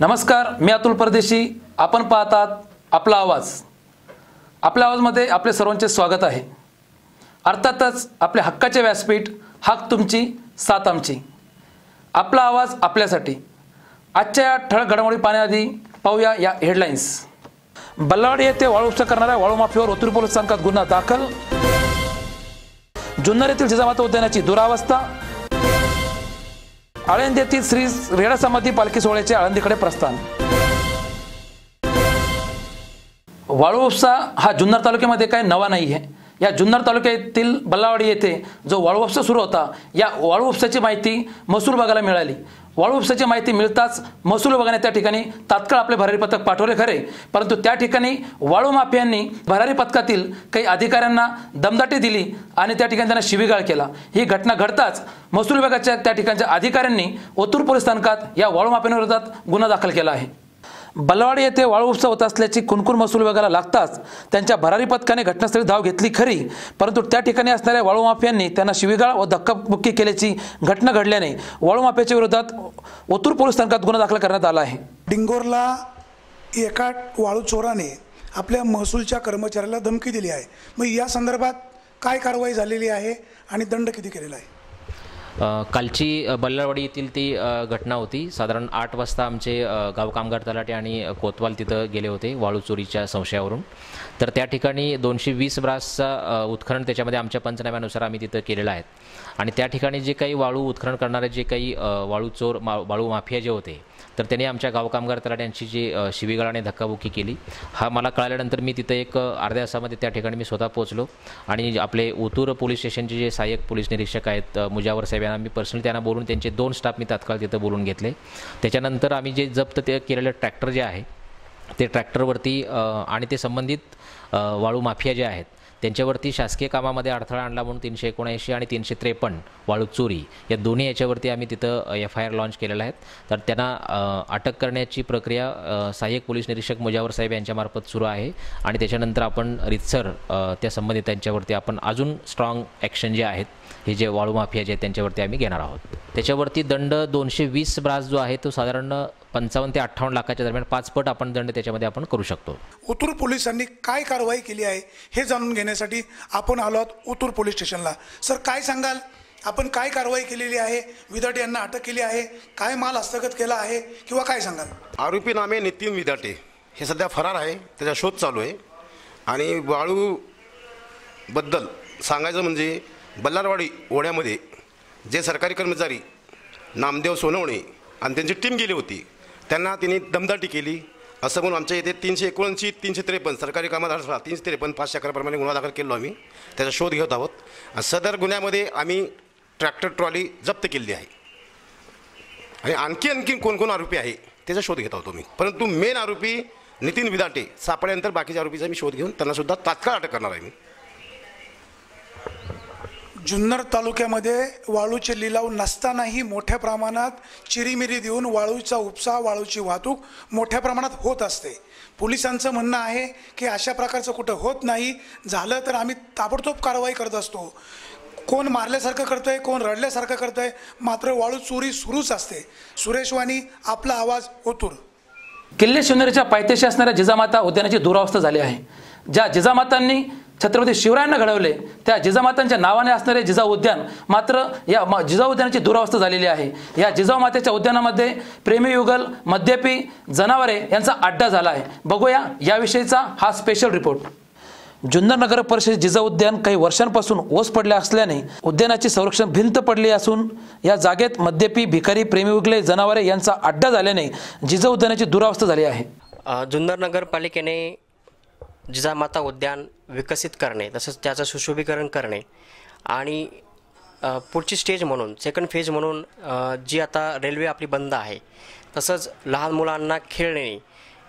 नमस्कार मी अतुल परदेशी. आपण पाहतात आपला आवाज. आपल्या आवाजमध्ये आपले सर्वांचे स्वागत आहे. अर्थातच आपल्या हक्काचे व्यासपीठ हक तुमची साथ आमची. आपला आवाज आपल्यासाठी. आजच्या या ठळक घडामोडी पाहण्याआधी पाहूया या हेडलाईन्स बल्लावाडी येथे वाळू उपचार करणाऱ्या वाळू माफीवर ओतूर पोलीस स्थानकात गुन्हा दाखल. जुन्नर येथील जिजामाता उद्यानाची दुरावस्था. आळंदी येथील श्री रेडा समाधी पालखी सोहळ्याचे आळंदीकडे प्रस्थान. वाळू उपसा हा जुन्नर तालुक्यामध्ये काही नवा नाही आहे या जुन्नर तालुक्यातील बल्लावाडी येथे जो वाळू उपसा सुरू होता या वाळू उपसाची माहिती महसूल भागाला मिळाली. वाळू उपसाची माहिती मिळताच महसूल विभागाने त्या ठिकाणी तात्काळ आपले भरारी पथक पाठवले खरे. परंतु त्या ठिकाणी वाळू माफियांनी भरारी पथकातील काही अधिकाऱ्यांना दमदाटी दिली आणि त्या ठिकाणी त्यांना शिवीगाळ केला. ही घटना घडताच महसूल विभागाच्या त्या ठिकाणच्या अधिकाऱ्यांनी ओतूर पोलीस स्थानकात या वाळू माफियांविरोधात गुन्हा दाखल केला आहे. बलवाडी येथे वाळू उपसा होत असल्याची कुणकुण महसूल विभागाला लागताच त्यांच्या भरारी पथकाने घटनास्थळी धाव घेतली खरी. परंतु त्या ठिकाणी असणाऱ्या वाळू माफियांनी त्यांना शिवीगाळ व धक्काबुक्की केल्याची घटना घडल्याने वाळू माफियाच्या विरोधात ओतूर पोलीस स्थानकात गुन्हा दाखल करण्यात आला आहे. डिंगोरला एका वाळू चोराने आपल्या महसूलच्या कर्मचाऱ्याला धमकी दिली आहे. मग या संदर्भात काय कारवाई झालेली आहे आणि दंड किती केलेला आहे? कालची अ, बल्लारवाडी येथील ती घटना होती. साधारण आठ वाजता आमचे गाव कामगार तलाटे आणि कोतवाल तिथं गेले होते वाळू चोरीच्या संशयावरून. तर त्या ठिकाणी दोनशे वीस ब्रासचा उत्खनन त्याच्यामध्ये आमच्या पंचनाम्यानुसार आम्ही तिथं केलेलं आहे. आणि त्या ठिकाणी जे काही वाळू उत्खनन करणारे जे काही वाळू चोर मा वाळू माफिया जे होते तर त्यांनी आमच्या गावकामगार तलाट्यांची जी शिवीगाळाने धक्काबुक्की केली हा मला कळाल्यानंतर मी तिथं एक अर्ध्या तासामध्ये त्या ठिकाणी मी स्वतः पोहोचलो. आणि आपले ओतूर पोलीस स्टेशनचे जे सहाय्यक पोलीस निरीक्षक आहेत मुजावर साहेब यांना मी पर्सनली त्यांना बोलून त्यांचे दोन स्टाफ मी तात्काळ तिथं बोलून घेतले. त्याच्यानंतर आम्ही जे जप्त ते केलेलं ट्रॅक्टर जे आहे ते ट्रॅक्टरवरती आणि ते संबंधित वाळू माफिया जे आहेत त्यांच्यावरती शासकीय कामामध्ये अडथळा आणला म्हणून तीनशे एकोणऐंशी आणि तीनशे त्रेपन्न वाळू चोरी या दोन्ही याच्यावरती आम्ही तिथं एफ आय आर लॉन्च केलेला आहे तर त्यांना अटक करण्याची प्रक्रिया सहाय्यक पोलीस निरीक्षक मुजावर साहेब यांच्यामार्फत सुरू आहे आणि त्याच्यानंतर आपण रितसर त्या संबंधित त्यांच्यावरती आपण अजून स्ट्रॉंग ॲक्शन जे आहेत हे जे वाळू माफिया जे आहेत त्यांच्यावरती आम्ही घेणार आहोत. त्याच्यावरती दंड दोनशे वीस ब्रास जो आहे तो साधारण पंचावन्न ते अठ्ठावन्न लाखाच्या दरम्यान पाच पट आपण दंड त्याच्यामध्ये आपण करू शकतो. ओतूर पोलिसांनी काय कारवाई केली आहे हे जाणून घेण्यासाठी आपण आलो आहोत ओतूर पोलीस स्टेशनला. सर काय सांगाल? आपण काय कारवाई केलेली आहे? विदाट यांना अटक केली आहे? काय माल हस्तगत केला आहे? किंवा काय सांगाल? आरोपी नामे नितीन विदाटे. हे सध्या फरार आहे त्याचा शोध चालू आहे. आणि वाळूबद्दल सांगायचं म्हणजे बल्लारवाडी ओढ्यामध्ये जे सरकारी कर्मचारी नामदेव सोनवणे आणि त्यांची टीम गेली होती त्यांना तिने दमदाटी केली. असं म्हणून आमच्या इथे तीनशे एकोणऐंशी तीनशे त्रेपन्न सरकारी कामात अडथळा तीनशे त्रेपन्न पाचशे अकराप्रमाणे गुन्हा दाखल केलो आम्ही. त्याचा शोध घेत आहोत. सदर गुन्ह्यामध्ये आम्ही ट्रॅक्टर ट्रॉली जप्त केलेली आहे. आणि आणखी आणखी कोण कोण आरोपी आहे त्याचा शोध घेत आहोत मी परंतु मेन आरोपी नितीन विदाटे सापडल्यानंतर बाकीच्या आरोपीचा मी शोध घेऊन त्यांनासुद्धा तात्काळ अटक करणार आहे मी. जुन्नर तालुक्यामध्ये वाळूचे लिलाव नसतानाही मोठ्या प्रमाणात चिरीमिरी देऊन वाळूचा उपसा वाळूची वाहतूक मोठ्या प्रमाणात होत असते. पोलिसांचं म्हणणं आहे की अशा प्रकारचं कुठं होत नाही. झालं तर आम्ही ताबडतोब कारवाई करत असतो. कोण मारल्यासारखं करतंय कोण रडल्यासारखं करतंय मात्र वाळू चोरी सुरूच असते. सुरेश वाणी आपला आवाज ओतूर. किल्ले शिवनेरीच्या पायथ्याशी असणाऱ्या जिजामाता उद्यानाची दुरावस्था झाली आहे. ज्या जिजामातांनी छत्रपती शिवरायांना घडवले. त्या जिजामातांच्या नावाने असणारे जिजाऊ उद्यान मात्र या म- जिजाऊ उद्यानाची दुरावस्था झालेली आहे. या जिजाऊ मातेच्या उद्यानामध्ये प्रेमीयुगल मद्यपी जनावरे यांचा अड्डा झाला आहे. बघूया याविषयीचा हा स्पेशल रिपोर्ट जुन्नर नगर परिषद जिजा उद्यान काही वर्षांपासून ओस पडले असल्याने उद्यानाची संरक्षण भिंत पडली असून या जागेत मद्यपी भिकारी प्रेमीयुगले जनावरे यांचा अड्डा झाल्याने जिजा उद्यानाची दुरावस्था झाली आहे. जुन्नर नगरपालिकेने जिजामाता उद्यान विकसित करणे तसंच त्याचं सुशोभीकरण करणे. आणि पुढची स्टेज म्हणून सेकंड फेज म्हणून जी आता रेल्वे आपली बंद आहे तसंच लहान मुलांना खेळणे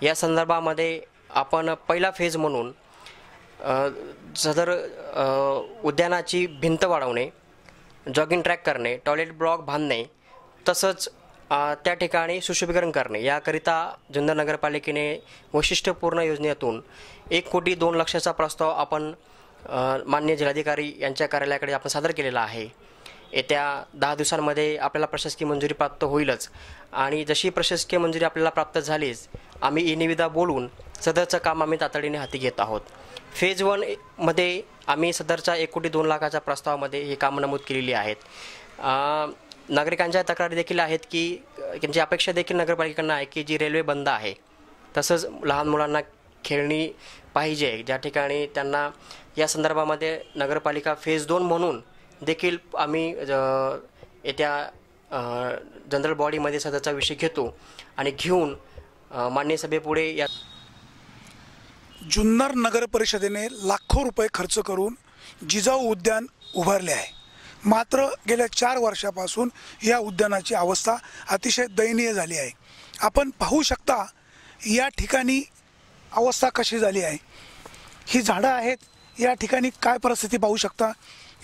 या संदर्भामध्ये आपण पहिला फेज म्हणून सदर उद्यानाची भिंत वाढवणे जॉगिंग ट्रॅक करणे टॉयलेट ब्लॉक बांधणे तसंच त्या ठिकाणी सुशोभीकरण करणे. याकरिता जुन्नर नगरपालिकेने वैशिष्ट्यपूर्ण योजनेतून एक कोटी दोन लक्षाचा प्रस्ताव आपण मान्य जिल्हाधिकारी यांच्या कार्यालयाकडे आपण सादर केलेला आहे. येत्या दहा दिवसांमध्ये आपल्याला प्रशासकीय मंजुरी प्राप्त होईलच. आणि जशी प्रशासकीय मंजुरी आपल्याला प्राप्त झालीच आम्ही ई निविदा बोलून सदरचं काम आम्ही तातडीने हाती घेत आहोत. फेज वनमध्ये आम्ही सदरच्या एक कोटी दोन लाखाच्या प्रस्तावामध्ये ही कामं नमूद केलेली आहेत. नागरिकांच्या तक्रारी देखील आहेत की त्यांची अपेक्षा देखील नगरपालिकांना आहे की जी रेल्वे बंद आहे तसंच लहान मुलांना खेळणी पाहिजे ज्या ठिकाणी त्यांना या संदर्भामध्ये नगरपालिका फेज दोन म्हणून देखील आम्ही येत्या जनरल बॉडीमध्ये सदरचा विषय घेतो आणि घेऊन मान्य सभेपुढे या जुन्नर नगर परिषदेने लाखो रुपये खर्च करून जिजाऊ उद्यान उभारले आहे. मात्र गेल्या चार वर्षापासून या उद्यानाची अवस्था अतिशय दयनीय झाली आहे. आपण पाहू शकता या ठिकाणी अवस्था कशी झाली आहे. ही झाडं आहेत या ठिकाणी काय परिस्थिती पाहू शकता.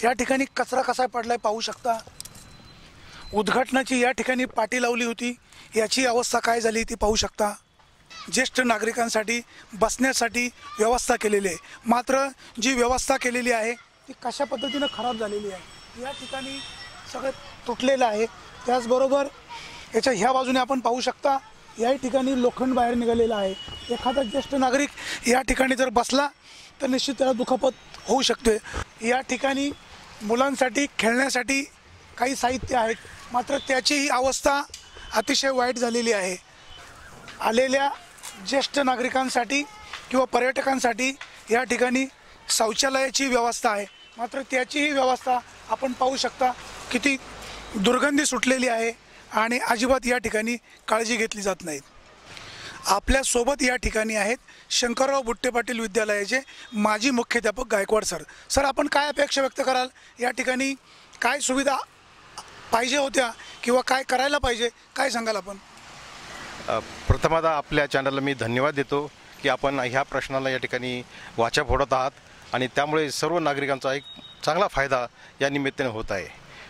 या ठिकाणी कचरा कसा पडलाय पाहू शकता. उद्घाटनाची या ठिकाणी पाटी लावली होती याची अवस्था काय झाली ती पाहू शकता. ज्येष्ठ नागरिकांसाठी बसण्यासाठी व्यवस्था केलेली आहे. मात्र जी व्यवस्था केलेली आहे ती कशा पद्धतीनं खराब झालेली आहे. या ठिकाणी सगळं तुटलेलं आहे. त्याचबरोबर याच्या ह्या बाजूने आपण पाहू शकता याही ठिकाणी लोखंड बाहेर निघालेलं आहे. एखादा ज्येष्ठ नागरिक या ठिकाणी जर बसला तर निश्चित त्याला दुखापत होऊ शकते. या ठिकाणी मुलांसाठी खेळण्यासाठी काही साहित्य आहेत मात्र त्याची ही अवस्था अतिशय वाईट झालेली आहे. आलेल्या ज्येष्ठ नागरिकांसाठी किंवा पर्यटकांसाठी या ठिकाणी शौचालयाची व्यवस्था आहे. मात्र त्याचीही व्यवस्था आपण पाहू शकता. किती दुर्गंधी सुटलेली आहे आणि अजिबात या ठिकाणी काळजी घेतली जात नाही. आपल्यासोबत या ठिकाणी आहेत शंकरराव बुट्टे पाटील विद्यालयाचे माजी मुख्याध्यापक गायकवाड सर. सर आपण काय अपेक्षा व्यक्त कराल? या ठिकाणी काय सुविधा पाहिजे होत्या किंवा काय करायला पाहिजे? काय सांगाल आपण? प्रथमतः आपल्या चॅनलला मी धन्यवाद देतो की आपण ह्या प्रश्नाला या ठिकाणी वाचा फोडत आहात. आणि त्यामुळे सर्व नागरिकांचा एक चांगला फायदा या निमित्ताने होत आहे.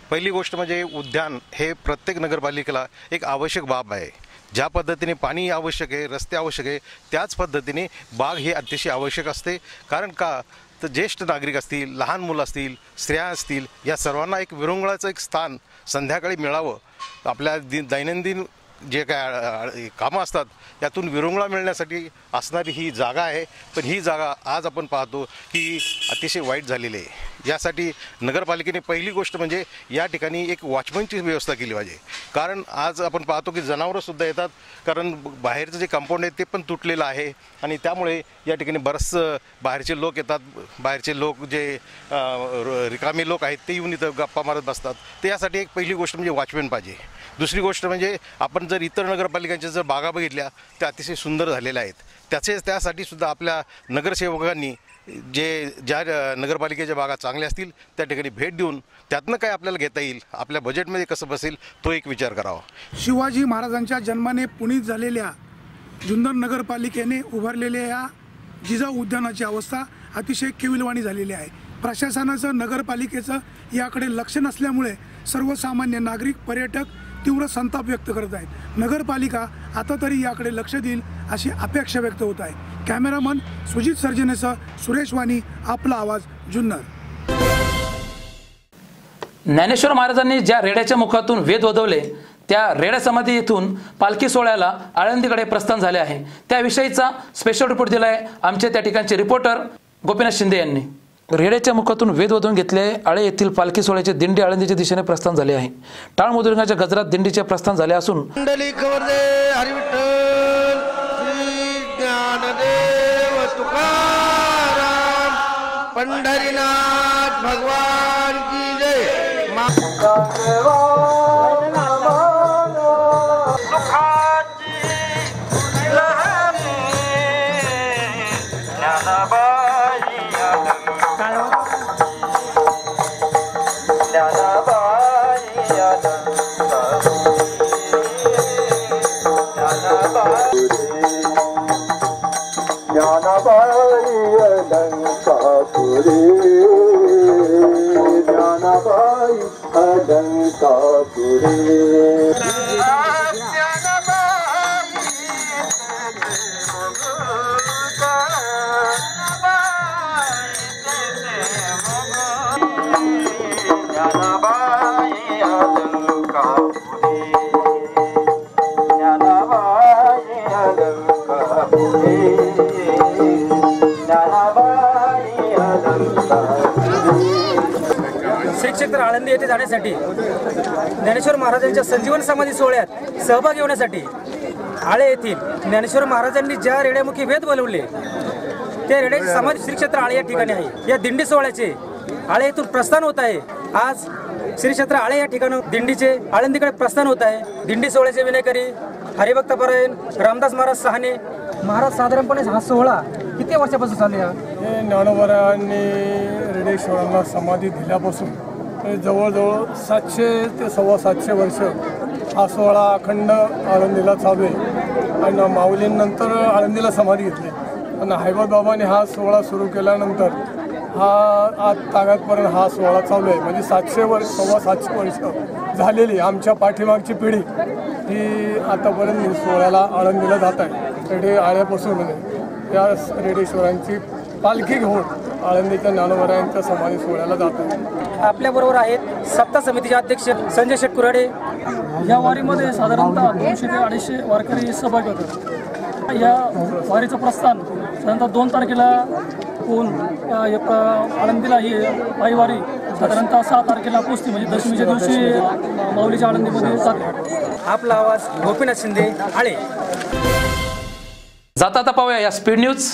पहिली गोष्ट म्हणजे उद्यान हे प्रत्येक नगरपालिकेला एक आवश्यक बाब आहे. ज्या पद्धतीने पाणी आवश्यक आहे रस्ते आवश्यक आहे त्याच पद्धतीने बाग हे अतिशय आवश्यक असते. कारण का? तर ज्येष्ठ नागरिक असतील लहान मुलं असतील स्त्रिया असतील या सर्वांना एक विरंगुळाचं एक स्थान संध्याकाळी मिळावं. आपल्या दि दैनंदिन जे काय कामं असतात त्यातून विरंगुळा मिळण्यासाठी असणारी ही जागा आहे. पण ही जागा आज आपण पाहतो की अतिशय वाईट झालेली आहे. यासाठी नगरपालिकेने पहिली गोष्ट म्हणजे या ठिकाणी एक वॉचमनची व्यवस्था केली पाहिजे. कारण आज आपण पाहतो की जनावरंसुद्धा येतात. कारण बाहेरचं जे कंपाऊंड आहे ते पण तुटलेलं आहे. आणि त्यामुळे या ठिकाणी बरंचसं बाहेरचे लोक येतात. बाहेरचे लोक जे रिकामे लोक आहेत ते येऊन इथं गप्पा मारत बसतात. तर यासाठी एक पहिली गोष्ट म्हणजे वॉचमॅन पाहिजे. दुसरी गोष्ट म्हणजे आपण जर इतर नगरपालिकांच्या जर बागा बघितल्या त्या अतिशय सुंदर झालेल्या आहेत. त्याचे त्यासाठी सुद्धा आपल्या नगरसेवकांनी जे ज्या नगरपालिकेच्या भागात चांगल्या असतील त्या ठिकाणी भेट देऊन त्यातनं काय आपल्याला घेता येईल आपल्या बजेटमध्ये कसं बसेल तो एक विचार करावा. शिवाजी महाराजांच्या जन्माने पुणीत झालेल्या जुन्नर नगरपालिकेने उभारलेल्या या जिजाऊ उद्यानाची अवस्था अतिशय केविलवाणी झालेली आहे. प्रशासनाचं नगरपालिकेचं याकडे लक्ष नसल्यामुळे सर्वसामान्य नागरिक पर्यटक तीव्र संताप व्यक्त करत आहेत. नगरपालिका आता तरी याकडे लक्ष देईल अशी अपेक्षा व्यक्त होत आहे. कॅमेरामन सुजित सर्जनेसह सुरेश वाणी आपला आवाज जुन्नर. ज्ञानेश्वर महाराजांनी ज्या रेड्याच्या मुखातून वेद वधवले त्या रेड्या समाधी येथून पालखी सोहळ्याला आळंदीकडे प्रस्थान झाले आहे. त्याविषयीचा स्पेशल रिपोर्ट दिला आहे आमचे त्या ठिकाणचे रिपोर्टर गोपीनाथ शिंदे यांनी. रेड्याच्या मुखातून वेद वधून घेतले. आळे येथील पालखी सोहळ्याचे दिंडी आळंदीच्या दिशेने प्रस्थान झाले आहे. टाळ मधुरंगाच्या गजरात दिंडीचे प्रस्थान झाले असून पंढरीनाथ भगवान की जय. आळंदी येथे जाण्यासाठी ज्ञानेश्वर महाराजांच्या संजीवन समाधी सोहळ्यात सहभागी होण्यासाठी आळे येथील ज्ञानेश्वर महाराजांनी ज्या रेड्यामुखी वेद बोलवले त्या रेड्याची समाधी श्रीक्षेत्र आळे या ठिकाणी आहे. या दिंडी सोहळ्याचे आळे येथून प्रस्थान होत आहे. आज श्रीक्षेत्र आळे या ठिकाणी दिंडीचे आळंदीकडे प्रस्थान होत आहे. दिंडी सोहळ्याचे विनेकरी हरिभक्त परायण रामदास महाराज सहाने. महाराज साधारणपणे हा सोहळा किती वर्षापासून चालू आहे? हे रेडेश्वरांना समाधी दिल्यापासून जवळजवळ सातशे ते सव्वा सातशे वर्ष हा सोहळा अखंड आळंदीला चालू आहे. आणि माऊलींनंतर आळंदीला समाधी घेतली आणि हैबत बाबाने हा सोहळा सुरू केल्यानंतर हा आज तागातपर्यंत हा सोहळा चालू आहे. म्हणजे सातशे वर्ष सव्वा सातशे वर्ष झालेली आमच्या पाठीमागची पिढी ही आतापर्यंत सोहळ्याला आळंदीला जात आहे. रेडे आळ्यापासून म्हणजे या रेडेश्वरांची पालखी घेऊन आळंदीच्या ज्ञानोबरायांच्या समाधी सोहळ्याला जात आहे. आपल्याबरोबर आहेत सत्ता समितीचे अध्यक्ष संजय शेट कुराडे या वारीमध्ये साधारणतः दोनशे ते अडीचशे वारकरी सहभागी होतात. या वारीचं प्रस्थान साधारणतः दोन तारखेला होऊन आळंदीला ही पायी वारी साधारणतः सहा तारखेला पोचते म्हणजे दशमीच्या दिवशी माऊलीच्या आळंदीमध्ये जाते. आपला आवाज गोपीनाथ शिंदे आळे जाता आता पाहूया या स्पीड न्यूज.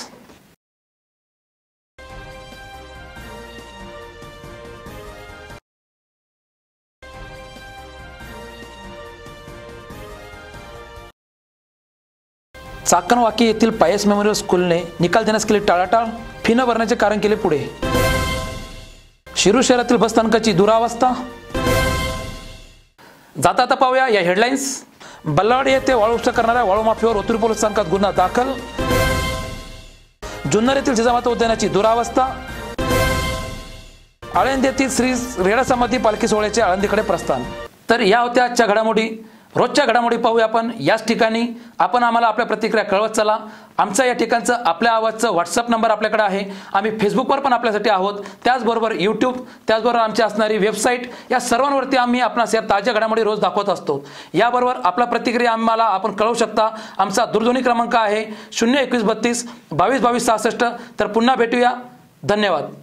चाकणवाकी येथील पायस मेमोरियल स्कूलने निकाल देण्यास केले टाळाटाळ फी न भरण्याचे कारण केले पुढे. शिरू शहरातील बसस्थानकाची दुरावस्था. जाता आता पाहूया या हेडलाईन्स. बल्लाड येथे वाळू उपचार करणाऱ्या वाळू माफीवर ओतूर पोलीस स्थानकात गुन्हा दाखल. जुन्नर येथील जिजामाता उद्यानाची दुरावस्था. आळंदी येथील श्री रेडा समाधी पालखी सोहळ्याचे आळंदीकडे प्रस्थान. तर या होत्या आजच्या घडामोडी. रोजच्या घडामोडी पाहूया आपण. याच ठिकाणी आपण आम्हाला आपल्या प्रतिक्रिया कळवत चला. आमचा या ठिकाणचं आपल्या आवाजचं व्हॉट्सअप नंबर आपल्याकडे आहे. आम्ही फेसबुकवर पण आपल्यासाठी आहोत. त्याचबरोबर यूट्यूब त्याचबरोबर आमची असणारी वेबसाईट या सर्वांवरती आम्ही आपणास या ताज्या घडामोडी रोज दाखवत असतो. याबरोबर आपला प्रतिक्रिया आम्हाला आपण कळवू शकता. आमचा दूरध्वनी क्रमांक आहे शून्य एकवीस बत्तीस बावीस बावीस सहासष्ट. तर पुन्हा भेटूया. धन्यवाद.